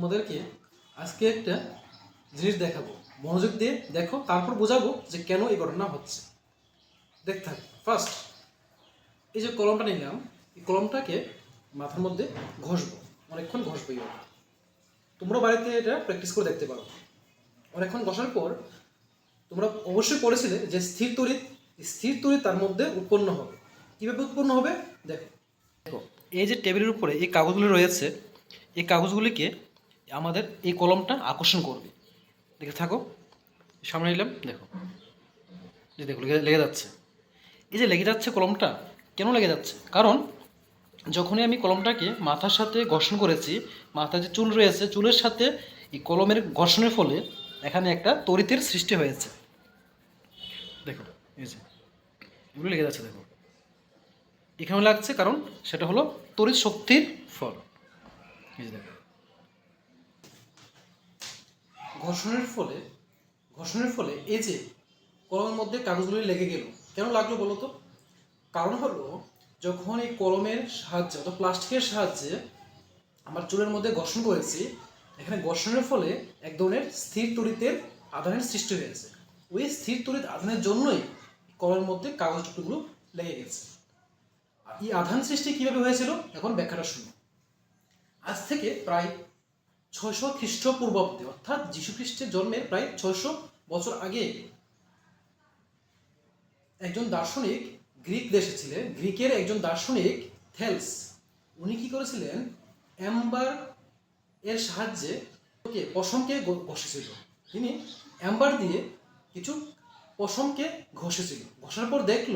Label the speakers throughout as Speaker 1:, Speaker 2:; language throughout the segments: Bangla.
Speaker 1: তোমাদেরকে আজকে একটা জিনিস দেখাবো। মনোযোগ দিয়ে দেখো, তারপর বোঝাবো যে কেন এই ঘটনা হচ্ছে। দেখতে থাকো। ফার্স্ট এই যে কলমটা নিলাম, এই কলমটাকে মাথার মধ্যে ঘষবো। অনেকক্ষণ ঘষবো এইভাবে তোমরা বাড়িতে এটা প্র্যাকটিস করে দেখতে পারো। অনেকক্ষণ ঘষার পর তোমরা অবশ্যই পড়েছিলে যে স্থির তড়িৎ স্থির তড়িৎ তার মধ্যে উৎপন্ন হবে। কীভাবে উৎপন্ন হবে? দেখো। দেখো, এই যে টেবিলের উপরে এই কাগজগুলি রয়েছে, এই কাগজগুলিকে আমাদের এই কলমটা আকর্ষণ করবে। দেখে থাকো। সামনে নিলাম, দেখো। যে দেখো, লেগে যাচ্ছে। এই যে লেগে যাচ্ছে কলমটা, কেন লেগে যাচ্ছে? কারণ যখনই আমি কলমটাকে মাথার সাথে ঘর্ষণ করেছি মাথায় যে চুল রয়েছে, চুলের সাথে এই কলমের ঘর্ষণের ফলে এখানে একটা তড়িতের সৃষ্টি হয়েছে। দেখো, এই যে। এগুলো লেগে যাচ্ছে, দেখো। এখানে লাগছে, কারণ সেটা হলো তড়িৎ শক্তির ফল। এই যে দেখো। ঘর্ষণের ফলে ঘর্ষণের ফলে এই যে কলমের মধ্যে কাগজগুলি লেগে গেল, কেন লাগল বলো তো? কারণ হলো, যখন এই কলমের সাহায্যে, অর্থাৎ প্লাস্টিকের সাহায্যে আমার চুলের মধ্যে ঘর্ষণ করেছি, এখানে ঘর্ষণের ফলে এক ধরনের স্থির তড়িতের আধানের সৃষ্টি হয়েছে। ওই স্থির তড়িৎ আধানের জন্যই কলমের মধ্যে কাগজ টুকরোগুলো লেগে গেছে। এই আধান সৃষ্টি কীভাবে হয়েছিল? এখন ব্যাখ্যাটা শুনো আজ থেকে প্রায় ছয়শো খ্রিস্টপূর্বাব্দে, অর্থাৎ যীশু খ্রিস্টের জন্মের প্রায় ছয়শো বছর আগে একজন দার্শনিক গ্রিক দেশে ছিলেন, গ্রিকের একজন দার্শনিক থেলস। উনি কি করেছিলেন? অ্যাম্বার এর সাহায্যে ওকে পশমকে ঘষেছিল। তিনি অ্যাম্বার দিয়ে কিছু পশমকে ঘষেছিল। ঘষার পর দেখল,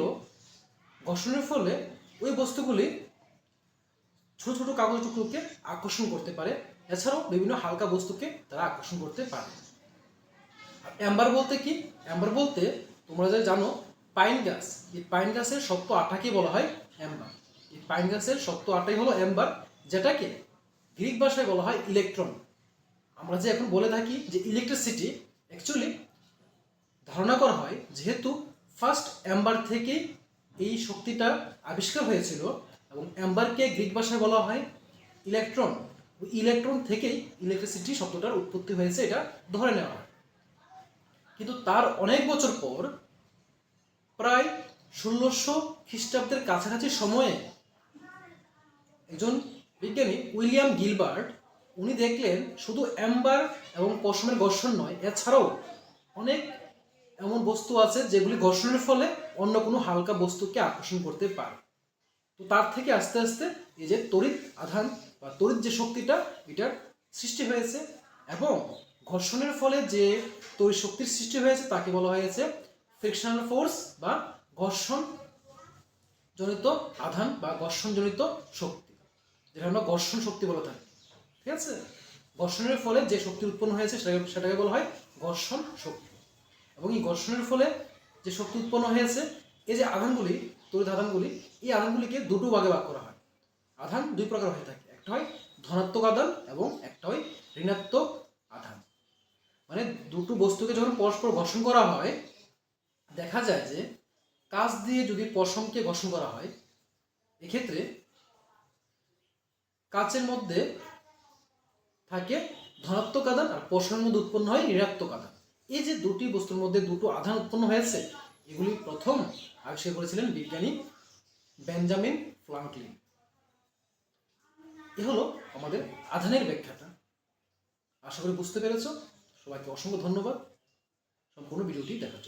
Speaker 1: ঘষণের ফলে ওই বস্তুগুলি ছোট ছোট কাগজ টুকরোকে আকর্ষণ করতে পারে। এছাড়াও বিভিন্ন হালকা বস্তুকে তারা আকর্ষণ করতে পারে। অ্যাম্বার বলতে কি? অ্যাম্বার বলতে তোমরা যে জানো পাইন গাছ এই পাইন গাছের শক্ত আঠাকে বলা হয় অ্যাম্বার এই পাইন গাছের শক্ত আটাই হলো অ্যাম্বার যেটাকে গ্রিক ভাষায় বলা হয় ইলেকট্রন আমরা যে এখন বলে থাকি যে ইলেকট্রিসিটি অ্যাকচুয়ালি ধারণা করা হয় যেহেতু ফার্স্ট অ্যাম্বার থেকেই এই শক্তিটা আবিষ্কার হয়েছিল এবং অ্যাম্বারকে গ্রিক ভাষায় বলা হয় ইলেকট্রন ইলেকট্রন থেকেই ইলেকট্রিসিটি শব্দটার উৎপত্তি হয়েছে এটা ধরে নেওয়া। হয় কিন্তু তার অনেক বছর পর প্রায় ষোলোশো খ্রিস্টাব্দের কাছাকাছি সময়ে একজন বিজ্ঞানী উইলিয়াম গিলবার্ট, উনি দেখলেন শুধু অ্যাম্বার এবং পশমের ঘর্ষণ নয়, এছাড়াও অনেক এমন বস্তু আছে যেগুলি ঘর্ষণের ফলে অন্য কোনো হালকা বস্তুকে আকর্ষণ করতে পারে। তো তার থেকে আস্তে আস্তে এই যে তড়িৎ আধান বা তড়িৎ যে শক্তিটা, এটার সৃষ্টি হয়েছে এবং ঘর্ষণের ফলে যে তড়িৎ শক্তির সৃষ্টি হয়েছে তাকে বলা হয়েছে ফ্রিকশনাল ফোর্স বা ঘর্ষণ জনিত আধান বা ঘর্ষণ জনিত শক্তি যেটা আমরা ঘর্ষণ শক্তি বলে থাকি, ঠিক আছে? ঘর্ষণের ফলে যে শক্তি উৎপন্ন হয়েছে সেটাকে সেটাকে বলা হয় ঘর্ষণ শক্তি এবং এই ঘর্ষণের ফলে যে শক্তি উৎপন্ন হয়েছে, এই যে আধানগুলি তড়িৎ আধানগুলি, এই আধানগুলিকে দুটো ভাগে ভাগ করা হয়। আধান দুই প্রকার হয়ে থাকে। একটা হয় ধনাত্মক আধান এবং একটা হয় ঋণাত্মক আধান। মানে দুটো বস্তুকে যখন পরস্পর ঘর্ষণ করা হয়, দেখা যায় যে কাজ দিয়ে যদি পশমকে ঘর্ষণ করা হয়, এক্ষেত্রে কাচের মধ্যে থাকে ধনাত্মক আধান আর পশমের মধ্যে উৎপন্ন হয় ঋণাত্মক আধান। এই যে দুটি বস্তুর মধ্যে দুটো আধান উৎপন্ন হয়েছে এগুলি প্রথম আবিষ্কার করেছিলেন বিজ্ঞানী বেঞ্জামিন ফ্রাঙ্কলিন এ হলো আমাদের আধানের ব্যাখ্যাটা। আশা করি বুঝতে পেরেছ। সবাইকে অসংখ্য ধন্যবাদ। সম্পূর্ণ ভিডিওটি দেখা